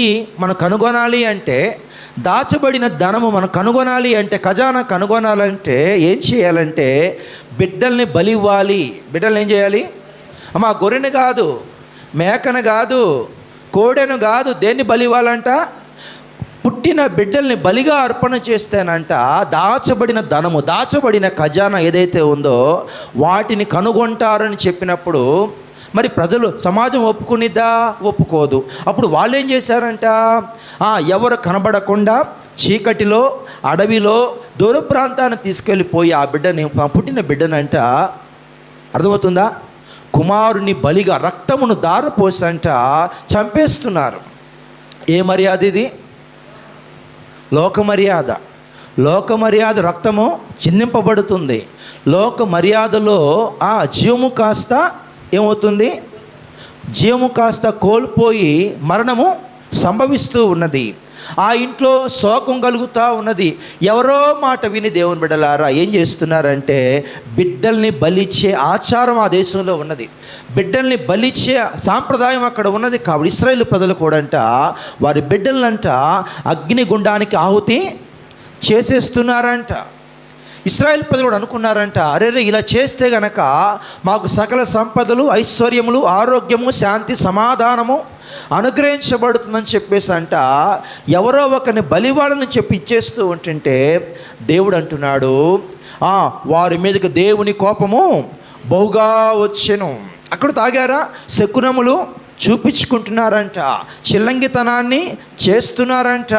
ఇంటి మనం కనుగొనాలి అంటే దాచబడిన ధనము మనం కనుగొనాలి అంటే ఖజానా కనుగొనాలంటే ఏం చేయాలంటే బిడ్డల్ని బలి ఇవ్వాలి బిడ్డల్ని ఏం చేయాలి? అమ్మా గొర్రెని కాదు మేకను కాదు కోడెను కాదు దేన్ని బలి ఇవ్వాలంట పుట్టిన బిడ్డల్ని బలిగా అర్పణ చేస్తేనంట దాచబడిన ధనము దాచబడిన ఖజానా ఏదైతే ఉందో వాటిని కనుగొంటారని చెప్పినప్పుడు మరి ప్రజలు సమాజం ఒప్పుకునిద్దా? ఒప్పుకోదు. అప్పుడు వాళ్ళు ఏం చేశారంట ఎవరు కనబడకుండా చీకటిలో అడవిలో దూర ప్రాంతాన్ని తీసుకెళ్ళిపోయి ఆ బిడ్డని పుట్టిన బిడ్డనంట. అర్థమవుతుందా? కుమారుని బలిగా రక్తమును దారపోసంట చంపేస్తున్నారు. ఏ మర్యాద ఇది? లోక మర్యాద లోక మర్యాద రక్తము చిందింపబడుతుంది. లోక మర్యాదలో ఆ జీవము కాస్త ఏమవుతుంది? జీవము కాస్త కోల్పోయి మరణము సంభవిస్తూ ఉన్నది. ఆ ఇంట్లో శోకం కలుగుతూ ఉన్నది. ఎవరో మాట విని దేవుని బిడ్డలారా ఏం చేస్తున్నారంటే బిడ్డల్ని బలిచ్చే ఆచారం ఆ దేశంలో ఉన్నది. బిడ్డల్ని బలిచ్చే సాంప్రదాయం అక్కడ ఉన్నది. కాబట్టి ఇస్రాయేల్ ప్రజలు కూడా అంట వారి బిడ్డలంట అగ్నిగుండానికి ఆహుతి చేసేస్తున్నారంట. ఇస్రాయల్ ప్రజలు అనుకున్నారంట అరేరే ఇలా చేస్తే గనక మాకు సకల సంపదలు ఐశ్వర్యములు ఆరోగ్యము శాంతి సమాధానము అనుగ్రహించబడుతుందని చెప్పేసి అంట ఎవరో ఒకరిని బలివాడని చెప్పి ఇచ్చేస్తూ ఉంటుంటే దేవుడు అంటున్నాడు వారి మీదకి దేవుని కోపము బహుగా వచ్చెను. అక్కడ తాగారా? శకునములు చూపించుకుంటున్నారంట చిల్లంగితనాన్ని చేస్తున్నారంట.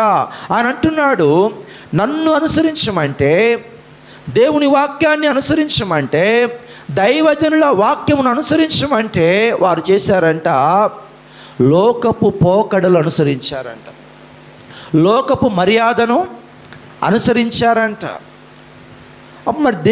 అని అంటున్నాడు నన్ను అనుసరించమంటే దేవుని వాక్యాన్ని అనుసరించమంటే దైవజనుల వాక్యమును అనుసరించమంటే వారు చేశారంట లోకపు పోకడలు అనుసరించారంట. లోకపు మర్యాదను అనుసరించారంట. మరి దే